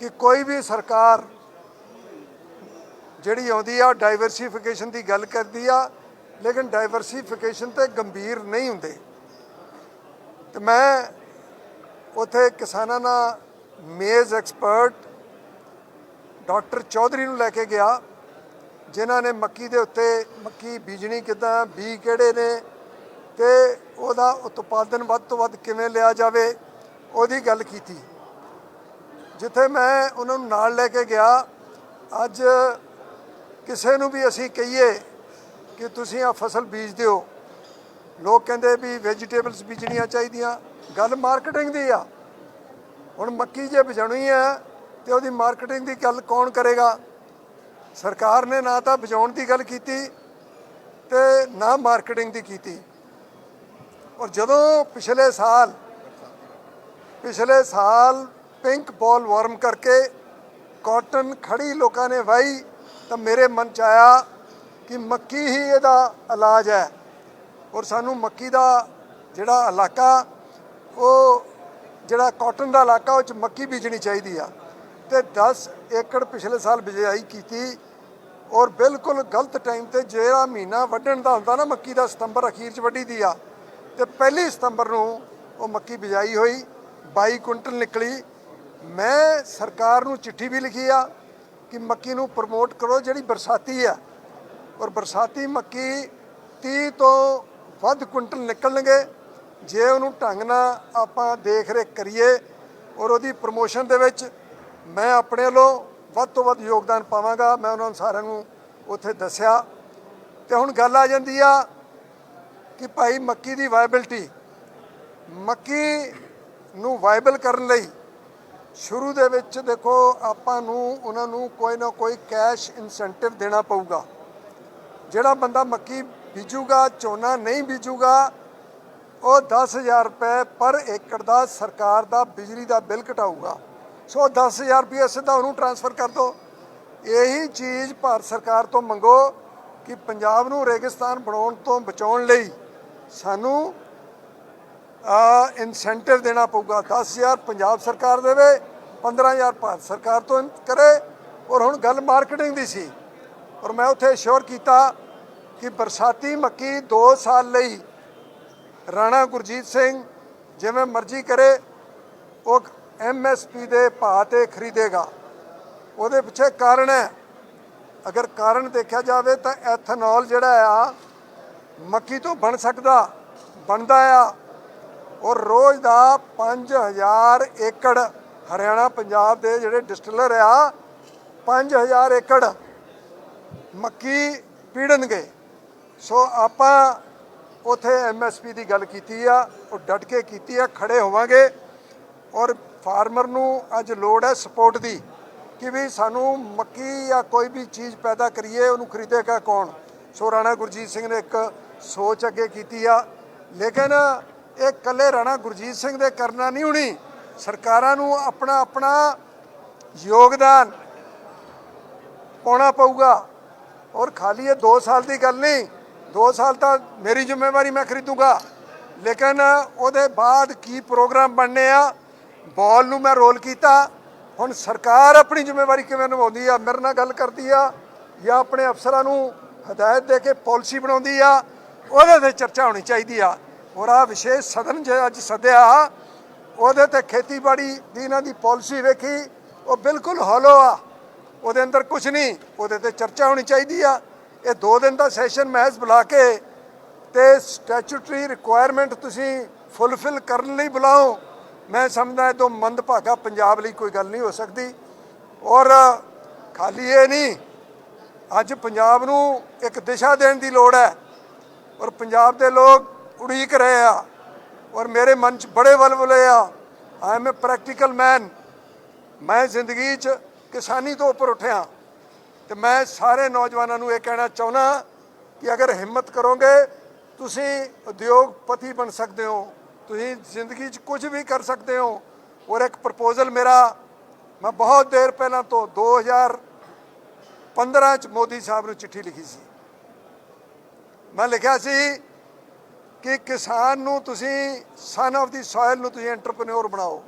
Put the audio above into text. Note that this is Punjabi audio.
ਕਿ ਕੋਈ ਵੀ ਸਰਕਾਰ ਜਿਹੜੀ ਆਉਂਦੀ ਆ ਡਾਈਵਰਸਿਫਿਕੇਸ਼ਨ ਦੀ ਗੱਲ ਕਰਦੀ ਆ, ਲੇਕਿਨ ਡਾਈਵਰਸਿਫਿਕੇਸ਼ਨ ਤੇ ਗੰਭੀਰ ਨਹੀਂ ਹੁੰਦੇ। ਤੇ ਮੈਂ ਉਥੇ ਕਿਸਾਨਾਂ ਨਾਲ ਮੇਜ਼ ਐਕਸਪਰਟ ਡਾਕਟਰ ਚੌਧਰੀ ਨੂੰ ਲੈ ਕੇ ਗਿਆ, ਜਿਨ੍ਹਾਂ ਨੇ ਮੱਕੀ ਦੇ ਉੱਤੇ, ਮੱਕੀ ਬੀਜਣੀ ਕਿਦਾਂ ਬੀ ਕਿਹੜੇ ਨੇ, ਤੇ ਉਹਦਾ ਉਤਪਾਦਨ ਵੱਧ ਤੋਂ ਵੱਧ ਕਿਵੇਂ ਲਿਆ ਜਾਵੇ, ਉਹਦੀ ਗੱਲ ਕੀਤੀ। ਜਿੱਥੇ ਮੈਂ ਉਹਨਾਂ ਨੂੰ ਨਾਲ ਲੈ ਕੇ ਗਿਆ, ਅੱਜ ਕਿਸੇ ਨੂੰ ਵੀ ਅਸੀਂ ਕਹੀਏ ਕਿ ਤੁਸੀਂ ਆ ਫਸਲ ਬੀਜ ਦਿਓ। ਲੋਕ ਕਹਿੰਦੇ ਵੀ ਵੈਜੀਟੇਬਲਸ ਬੀਜਣੀਆਂ ਚਾਹੀਦੀਆਂ, ਗੱਲ ਮਾਰਕੀਟਿੰਗ ਦੀ ਆ। ਹੁਣ ਮੱਕੀ ਜੇ ਬਜਾਉਣੀ ਹੈ ਤੇ ਉਹਦੀ ਮਾਰਕੀਟਿੰਗ ਦੀ ਗੱਲ ਕੌਣ ਕਰੇਗਾ? ਸਰਕਾਰ ਨੇ ਨਾ ਤਾਂ ਬਜਾਉਣ ਦੀ ਗੱਲ ਕੀਤੀ ਤੇ ਨਾ ਮਾਰਕੀਟਿੰਗ ਦੀ ਕੀਤੀ। ਔਰ ਜਦੋਂ ਪਿਛਲੇ ਸਾਲ ਪਿਛਲੇ ਸਾਲ ਪਿੰਕ ਬੋਲ ਵਾਰਮ ਕਰਕੇ ਕਾਟਨ ਖੜੀ ਲੋਕਾਂ ਨੇ ਵਾਈ ਤਾਂ ਮੇਰੇ ਮਨ ਚ ਆਇਆ ਕਿ ਮੱਕੀ ਹੀ ਇਹਦਾ ਇਲਾਜ ਹੈ। ਔਰ ਸਾਨੂੰ ਮੱਕੀ ਦਾ ਜਿਹੜਾ ਇਲਾਕਾ, ਉਹ ਜਿਹੜਾ ਕਾਟਨ ਦਾ ਇਲਾਕਾ, ਉਹ ਚ ਮੱਕੀ ਬੀਜਣੀ ਚਾਹੀਦੀ ਆ। ਤੇ 10 ਏਕੜ ਪਿਛਲੇ ਸਾਲ ਬਿਜਾਈ ਕੀਤੀ ਔਰ ਬਿਲਕੁਲ ਗਲਤ ਟਾਈਮ ਤੇ ਜਿਹੜਾ ਮਹੀਨਾ ਵੱਢਣ ਦਾ ਹੁੰਦਾ ਨਾ, ਮੱਕੀ ਦਾ ਸਤੰਬਰ ਅਖੀਰ ਚ ਵੱਢੀ ਦੀ ਆ। ਤੇ ਪਹਿਲੀ ਸਤੰਬਰ ਨੂੰ ਉਹ ਮੱਕੀ ਬਿਜਾਈ ਹੋਈ 22 ਕੁਇੰਟਲ ਨਿਕਲੀ। ਮੈਂ ਸਰਕਾਰ ਨੂੰ ਚਿੱਠੀ ਵੀ ਲਿਖੀ ਆ ਕਿ ਮੱਕੀ ਨੂੰ ਪ੍ਰਮੋਟ ਕਰੋ, ਜਿਹੜੀ ਬਰਸਾਤੀ ਆ। ਔਰ ਬਰਸਾਤੀ ਮੱਕੀ 30 ਤੋਂ ਵੱਧ ਕੁਇੰਟਲ ਨਿਕਲਣਗੇ। ਜੇ ਉਹਨੂੰ ਢੰਗ ਨਾਲ ਆਪਾਂ ਦੇਖ ਰੇਖ ਕਰੀਏ ਔਰ ਉਹਦੀ ਪ੍ਰਮੋਸ਼ਨ ਦੇ ਵਿੱਚ ਮੈਂ ਆਪਣੇ ਵੱਲੋਂ ਵੱਧ ਤੋਂ ਵੱਧ ਯੋਗਦਾਨ ਪਾਵਾਂਗਾ। ਮੈਂ ਉਹਨਾਂ ਨੂੰ ਸਾਰਿਆਂ ਨੂੰ ਉੱਥੇ ਦੱਸਿਆ। ਤੇ ਹੁਣ ਗੱਲ ਆ ਜਾਂਦੀ ਆ ਕਿ ਭਾਈ ਮੱਕੀ ਦੀ ਵਾਇਬਿਲਟੀ ਮੱਕੀ ਨੂੰ ਵਾਇਬਲ ਕਰਨ ਲਈ ਸ਼ੁਰੂ ਦੇ ਵਿੱਚ ਦੇਖੋ, ਆਪਾਂ ਨੂੰ, ਉਹਨਾਂ ਨੂੰ ਕੋਈ ਨਾ ਕੋਈ ਕੈਸ਼ ਇਨਸੈਂਟਿਵ ਦੇਣਾ ਪਊਗਾ। ਜਿਹੜਾ ਬੰਦਾ ਮੱਕੀ ਬੀਜੂਗਾ, ਝੋਨਾ ਨਹੀਂ ਬੀਜੂਗਾ, ਉਹ 10000 ਰੁਪਏ ਪਰ ਏਕੜ ਦਾ ਸਰਕਾਰ ਦਾ ਬਿਜਲੀ ਦਾ ਬਿੱਲ ਘਟਾਊਗਾ ਸੋ 10000 ਰੁਪਏ ਸਿੱਧਾ ਉਹਨੂੰ ਟ੍ਰਾਂਸਫਰ ਕਰ ਦਿਓ। ਇਹੀ ਚੀਜ਼ ਭਾਰਤ ਸਰਕਾਰ ਤੋਂ ਮੰਗੋ ਕਿ ਪੰਜਾਬ ਨੂੰ ਰੇਗਿਸਤਾਨ ਬਣਾਉਣ ਤੋਂ ਬਚਾਉਣ ਲਈ ਸਾਨੂੰ ਇਨਸੈਂਟਿਵ ਦੇਣਾ ਪਊਗਾ। 10000 ਪੰਜਾਬ ਸਰਕਾਰ ਦੇਵੇ 15000 ਭਾਰਤ ਸਰਕਾਰ ਤੋਂ ਕਰੇ। ਔਰ ਹੁਣ ਗੱਲ ਮਾਰਕੀਟਿੰਗ ਦੀ ਸੀ। ਔਰ ਮੈਂ ਉੱਥੇ ਸ਼ੋਰ ਕੀਤਾ ਕਿ ਬਰਸਾਤੀ ਮੱਕੀ 2 ਸਾਲ ਲਈ ਰਾਣਾ ਗੁਰਜੀਤ ਸਿੰਘ ਜਿਵੇਂ ਮਰਜ਼ੀ ਕਰੇ, ਉਹ ਐਮਐਸਪੀ ਦੇ ਭਾਅ ਤੇ ਖਰੀਦੇਗਾ। ਉਹਦੇ ਪਿੱਛੇ ਕਾਰਨ ਹੈ, ਅਗਰ ਕਾਰਨ ਦੇਖਿਆ ਜਾਵੇ ਤਾਂ ਐਥਨੋਲ ਜਿਹੜਾ ਆ, ਮੱਕੀ ਤੋਂ ਬਣ ਸਕਦਾ, ਬਣਦਾ ਆ। ਔਰ ਰੋਜ਼ ਦਾ 5000 ਏਕੜ ਹਰਿਆਣਾ, ਪੰਜਾਬ ਦੇ ਜਿਹੜੇ ਡਿਸਟਿਲਰ ਆ 5000 ਏਕੜ ਮੱਕੀ ਪੀੜਨਗੇ। ਸੋ ਆਪਾਂ ਉਥੇ ਐਮਐਸਪੀ ਦੀ ਗੱਲ ਕੀਤੀ ਆ, ਉਹ ਡਟ ਕੇ ਕੀਤੀ ਆ, ਖੜੇ ਹੋਵਾਂਗੇ। ਔਰ ਫਾਰਮਰ ਨੂੰ ਅੱਜ ਲੋੜ ਹੈ ਸਪੋਰਟ ਦੀ, ਕਿ ਵੀ ਸਾਨੂੰ ਮੱਕੀ ਜਾਂ ਕੋਈ ਵੀ ਚੀਜ਼ ਪੈਦਾ ਕਰੀਏ, ਉਹਨੂੰ ਖਰੀਦੇਗਾ ਕੌਣ? ਸੋ ਰਾਣਾ ਗੁਰਜੀਤ ਸਿੰਘ ਨੇ ਇੱਕ ਸੋਚ ਅੱਗੇ ਕੀਤੀ ਆ। ਲੇਕਿਨ ਇਹ ਕੱਲੇ ਰਾਣਾ ਗੁਰਜੀਤ ਸਿੰਘ ਦੇ ਕਰਨਾ ਨਹੀਂ ਹੋਣੀ। ਸਰਕਾਰਾਂ ਨੂੰ ਆਪਣਾ ਆਪਣਾ ਯੋਗਦਾਨ ਪਾਉਣਾ ਪਊਗਾ। ਔਰ ਖਾਲੀ ਇਹ 2 ਸਾਲ ਦੀ ਗੱਲ ਨਹੀਂ 2 ਸਾਲ ਤਾਂ ਮੇਰੀ ਜ਼ਿੰਮੇਵਾਰੀ ਮੈਂ ਖਰੀਦੂਗਾ। ਲੇਕਿਨ ਉਹਦੇ ਬਾਅਦ ਕੀ ਪ੍ਰੋਗਰਾਮ ਬਣਨੇ ਆ, ਬਾਲ ਨੂੰ ਮੈਂ ਰੋਲ ਕੀਤਾ। ਹੁਣ ਸਰਕਾਰ ਆਪਣੀ ਜ਼ਿੰਮੇਵਾਰੀ ਕਿਵੇਂ ਨਿਭਾਉਂਦੀ ਆ, ਮੇਰੇ ਨਾਲ ਗੱਲ ਕਰਦੀ ਆ ਜਾਂ ਆਪਣੇ ਅਫਸਰਾਂ ਨੂੰ ਹਦਾਇਤ ਦੇ ਕੇ ਪਾਲਿਸੀ ਬਣਾਉਂਦੀ ਆ, ਉਹਦੇ ਤੇ ਚਰਚਾ ਹੋਣੀ ਚਾਹੀਦੀ ਆ। ਔਰ ਆ ਵਿਸ਼ੇਸ਼ ਸਦਨ ਜੇ ਅੱਜ ਸੱਦਿਆ, ਉਹਦੇ ਤੇ ਖੇਤੀਬਾੜੀ ਦੀ ਇਹਨਾਂ ਦੀ ਪਾਲਿਸੀ ਵੇਖੀ, ਉਹ ਬਿਲਕੁਲ ਹੌਲੋ ਆ। ਉਹਦੇ ਅੰਦਰ ਕੁਝ ਨਹੀਂ, ਉਹਦੇ ਤੇ ਚਰਚਾ ਹੋਣੀ ਚਾਹੀਦੀ ਆ। ਇਹ 2 ਦਿਨ ਦਾ ਸੈਸ਼ਨ ਮਹਿਜ਼ ਬੁਲਾ ਕੇ ਤੇ ਸਟੈਚੂਟਰੀ ਰਿਕੁਆਇਰਮੈਂਟ ਤੁਸੀਂ ਫੁੱਲਫਿਲ ਕਰਨ ਲਈ ਬੁਲਾਓ। ਮੈਂ ਸਮਝਦਾ ਇਹ ਤੋਂ ਮੰਦਭਾਗਾ ਪੰਜਾਬ ਲਈ ਕੋਈ ਗੱਲ ਨਹੀਂ ਹੋ ਸਕਦੀ। ਔਰ ਖਾਲੀ ਇਹ ਨਹੀਂ, ਅੱਜ ਪੰਜਾਬ ਨੂੰ ਇੱਕ ਦਿਸ਼ਾ ਦੇਣ ਦੀ ਲੋੜ ਹੈ। ਔਰ ਪੰਜਾਬ ਦੇ ਲੋਕ ਉਡੀਕ ਰਹੇ ਆ ਔਰ ਮੇਰੇ ਮਨ 'ਚ ਬੜੇ ਵਲਵਲੇ ਆ। ਆਈ ਐਮ ਅ ਪ੍ਰੈਕਟੀਕਲ ਮੈਨ ਮੈਂ ਜ਼ਿੰਦਗੀ 'ਚ ਕਿਸਾਨੀ ਤੋਂ ਉੱਪਰ ਉੱਠਿਆ। ਤੇ ਮੈਂ ਸਾਰੇ ਨੌਜਵਾਨਾਂ ਨੂੰ ਇਹ ਕਹਿਣਾ ਚਾਹੁੰਦਾ ਕਿ ਅਗਰ ਹਿੰਮਤ ਕਰੋਗੇ, ਤੁਸੀਂ ਉਦਯੋਗਪਤੀ ਬਣ ਸਕਦੇ ਹੋ। ਤੁਸੀਂ ਜ਼ਿੰਦਗੀ 'ਚ ਕੁਝ ਵੀ ਕਰ ਸਕਦੇ ਹੋ। ਔਰ ਇੱਕ ਪ੍ਰਪੋਜ਼ਲ ਮੇਰਾ, ਮੈਂ ਬਹੁਤ ਦੇਰ ਪਹਿਲਾਂ ਤੋਂ 2015 ਚ ਮੋਦੀ ਸਾਹਿਬ ਨੂੰ ਚਿੱਠੀ ਲਿਖੀ ਸੀ। ਮੈਂ ਲਿਖਿਆ ਸੀ ਕਿ ਕਿਸਾਨ ਨੂੰ ਤੁਸੀਂ ਸਨ ਆਫ ਦੀ ਸੋਇਲ ਨੂੰ ਤੁਸੀਂ ਐਂਟਰਪ੍ਰੈਨਿਓਰ ਬਣਾਓ।